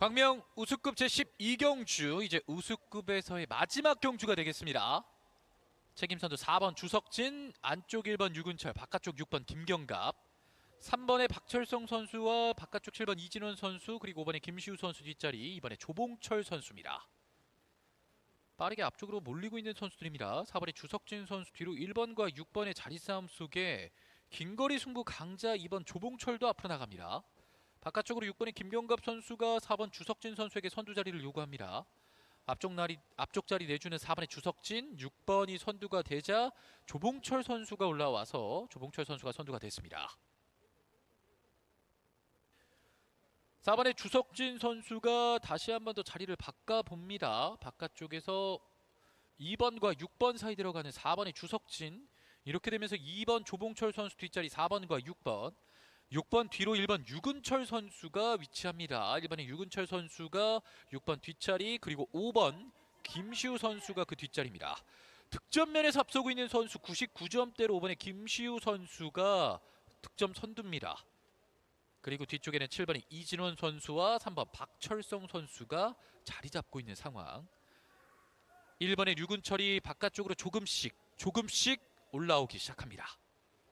광명 우수급 제12경주 이제 우수급에서의 마지막 경주가 되겠습니다. 책임선두 4번 주석진, 안쪽 1번 유근철, 바깥쪽 6번 김경갑, 3번의 박철성 선수와 바깥쪽 7번 이진원 선수 그리고 5번의 김시우 선수 뒷자리 이번에 조봉철 선수입니다. 빠르게 앞쪽으로 몰리고 있는 선수들입니다. 4번의 주석진 선수 뒤로 1번과 6번의 자리 싸움 속에 긴거리 승부 강자 2번 조봉철도 앞으로 나갑니다. 바깥쪽으로 6번의 김경갑 선수가 4번 주석진 선수에게 선두 자리를 요구합니다. 앞쪽 날이 앞쪽 자리 내주는 4번의 주석진, 6번이 선두가 되자 조봉철 선수가 올라와서 조봉철 선수가 선두가 됐습니다. 4번의 주석진 선수가 다시 한 번 더 자리를 바꿔 봅니다. 바깥쪽에서 2번과 6번 사이 들어가는 4번의 주석진 이렇게 되면서 2번 조봉철 선수 뒷자리 4번과 6번 6번 뒤로 1번 유근철 선수가 위치합니다. 1번의 유근철 선수가 6번 뒷자리 그리고 5번 김시우 선수가 그 뒷자리입니다. 득점면에서 앞서고 있는 선수 99점대로 5번의 김시우 선수가 득점 선두입니다. 그리고 뒤쪽에는 7번의 이진원 선수와 3번 박철성 선수가 자리 잡고 있는 상황. 1번의 류근철이 바깥쪽으로 조금씩 조금씩 올라오기 시작합니다.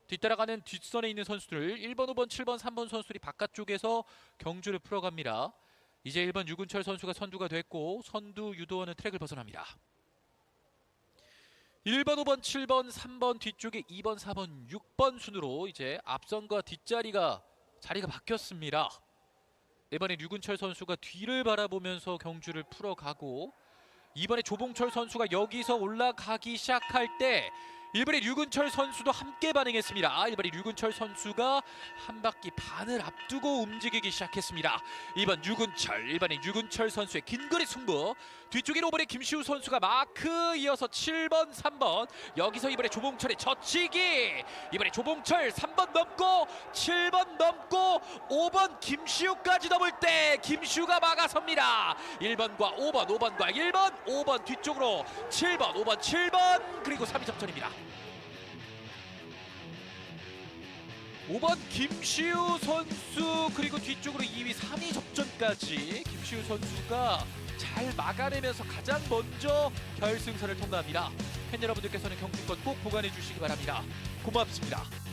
뒤따라가는 뒷선에 있는 선수들 1번, 5번, 7번, 3번 선수들이 바깥쪽에서 경주를 풀어갑니다. 이제 1번 유근철 선수가 선두가 됐고 선두 유도원은 트랙을 벗어납니다. 1번, 5번, 7번, 3번 뒤쪽에 2번, 4번, 6번 순으로 이제 앞선과 뒷자리가 자리가 바뀌었습니다. 이번에 류근철 선수가 뒤를 바라보면서 경주를 풀어가고 이번에 조봉철 선수가 여기서 올라가기 시작할 때 일본의 류근철 선수도 함께 반응했습니다. 일본의 류근철 선수가 한 바퀴 반을 앞두고 움직이기 시작했습니다. 이번 류근철, 일본의 류근철 선수의 긴 거리 승부. 뒤쪽에 5번의 김시우 선수가 마크 이어서 7번, 3번. 여기서 이번에 조봉철의 젖히기. 이번에 조봉철 3번 넘고 7번 넘고 5번 김시우까지 넘을 때 김시우가 막아섭니다. 1번과 5번, 5번과 1번, 5번 뒤쪽으로 7번, 5번, 7번 그리고 3위 접전입니다. 5번 김시우 선수 그리고 뒤쪽으로 2위 3위 접전까지 김시우 선수가 잘 막아내면서 가장 먼저 결승선을 통과합니다. 팬 여러분들께서는 경품권 꼭 보관해 주시기 바랍니다. 고맙습니다.